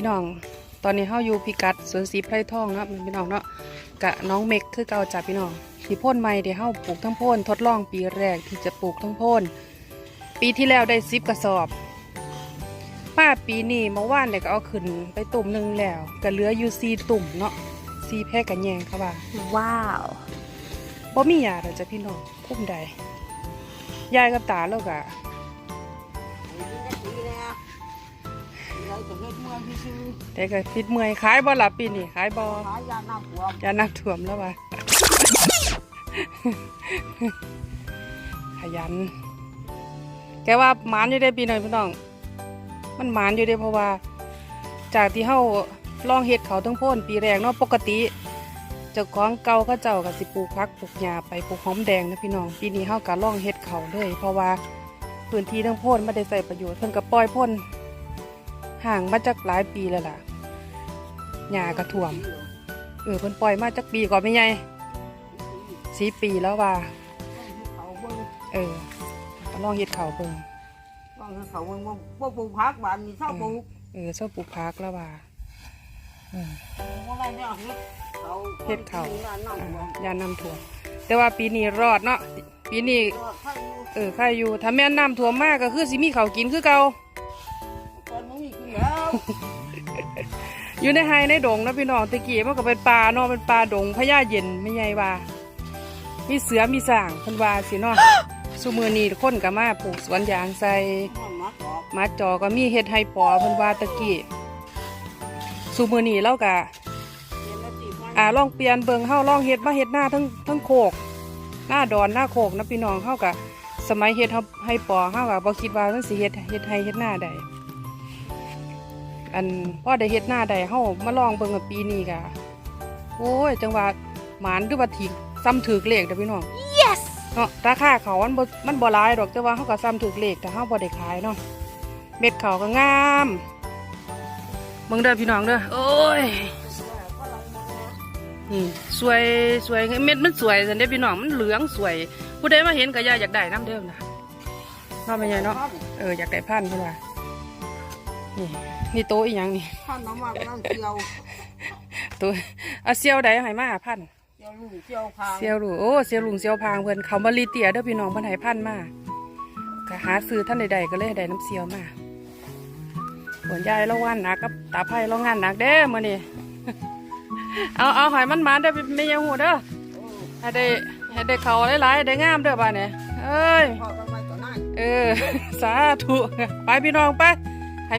พี่น้อง ตอนนี้เฮาอยู่พิกัดสวนสีไพรทองเนาะพี่น้องเนาะกะน้องเมกคือเก่าจ้ะพี่น้องที่พ่นใหม่ที่เฮาปลูกทั้งโพ่นทดลองปีแรกที่จะปลูกทั้งโพ่นปีที่แล้วได้สิบกระสอบป้าปีนี้เมื่อวานเนี่ยก็เอาขึ้นไปตุ่มหนึ่งแล้วก็เหลืออยู่ซีตุ่มเนาะซีแพร่กันแยงค่ะว่าว้าวบ่มียาแล้วจ้ะพี่น้องคุ้มใดยายกับตาแล้วก็เราจะเฮ็ดเมืองที่ซื้อแต่ก็ฟิตเมื่อยขายบ่ล่ะปีนี้ขายบ่ขายยาน้ำท่วมยาน้ำท่วมแล้วว่ะ ขยัน แกว่าหมานอยู่ได้ปีหน่อยพี่น้อง มันหมานอยู่ได้เพราะว่า จากที่เฮาลองเฮ็ดเขาวทั้งโพ่นปีแรกเนาะปกติเจ้าของเก่าเขาเจ้าก็สิปลูกพักปลูกหญ้าไปปลูกหอมแดงนะพี่น้อง ปีนี้เฮาก็ลองเฮ็ดเขาวเลย เพราะว่าพื้นที่ทั้งโพ่นไม่ได้ใส่ประโยชน์เพิ่นก็ปล่อยพ่น ห่างมาจากหลายปีแล้วล่ะหญ้าก็ท่วม เออเพิ่นปล่อยมาจากปีก่อนไม่ไงสีปีแล้วว่าเขาเบิ่งเออก็ลองเฮ็ดเขาวเบิ่งว่าเขาเบิ่งว่าบ่ปลูกผักบ้านนี้เศร้าปลูกเออชอบปลูกพักแล้วว่าอืมว่าอะไรเนี่ยเฮ็ดเขาเฮ็ดเขายาน้ำท่วมยาน้ำท่วม แต่ว่าปีนี้รอดเนาะปีนี้ก็ใครอยู่เออใครอยู่ถ้าแม่นน้ำท่วมมากก็คือสิมีเขาวกินคือเก่า อยู่ในไฮในดงนะพี่น้องตะกี้มันก็เป็นป่าเนาะเป็นป่าดงพญาเย็นไม่ใหญ่ว่า มีเสือมีสร้างพิ่นวาสิเนาะซุมือนี้คนก็มาปลูกสวนยางใส่มันมักออกหมาจอก็มีเฮ็ดให้ปอพิ่นวาตะกี้ซุมือนี้เราก็เรียนแล้วสิมันอ่าลองเปลี่ยนเบิงเฮาลองเฮ็ดมาเฮ็ดหน้าทั้งทั้งโคก หน้าดอนหน้าโคกนะพี่น้องเฮาก็สมัยเฮ็ดเฮาให้ปอเฮาก็บ่คิดว่ามันสิเฮ็ดเฮ็ดให้เฮ็ดหน้าได้ อันพอได้เฮ็ดหน้าได้เฮามาลองเบิ่งกับปีนี้ก็โอ้ย จังว่าหมานคือว่าถีกซ้ำถือเลขเด้อพี่น้อง yes เนาะราคาเขามันบ่มันบ่หลายดอกแต่ว่าเฮาก็ซ้ำถือเลขแต่เฮาบ่ได้ขายเนาะเม็ดเขาก็งามเบิ่งเด้อพี่น้องเด้อโอ้ยนี่สวยสวยเม็ดมันสวยสันเด้พี่น้องมันเหลืองสวย ผู้ใดมาเห็นก็อยากอยากได้น้ำเดิมนะน้องเป็นไงเนาะเอออยากได้พันธุ์เพื่อนว่า นี่นี่โตอีหยังนี่ท่านน้ำมันนั่งเกี่ยวโตเอาเซียวใดให้มาพันธุ์เกี่ยวลูกเกี่ยวพางเซียวลูกโอ้เซียวลุงเซียวพางเพื่อนเขามาลีเตียเด้อพี่น้องเพื่อนให้พันธุ์มาก็หาซื้อท่านใดๆก็เลยให้ได้น้ำเซียวมาผลยายเราว่านหนักกับตาไผ่เรางานหนักเด้อมื่อนี้เอาเอาใหอยมันมาเด้อไม่ยังหูเด้อให้ได้ให้ได้เขาหลายๆได้งามเด้อบ้านเนี่ยเอ้ย พ่อทำไมต่อหน้า เออ สาธุ ไปพี่น้องไป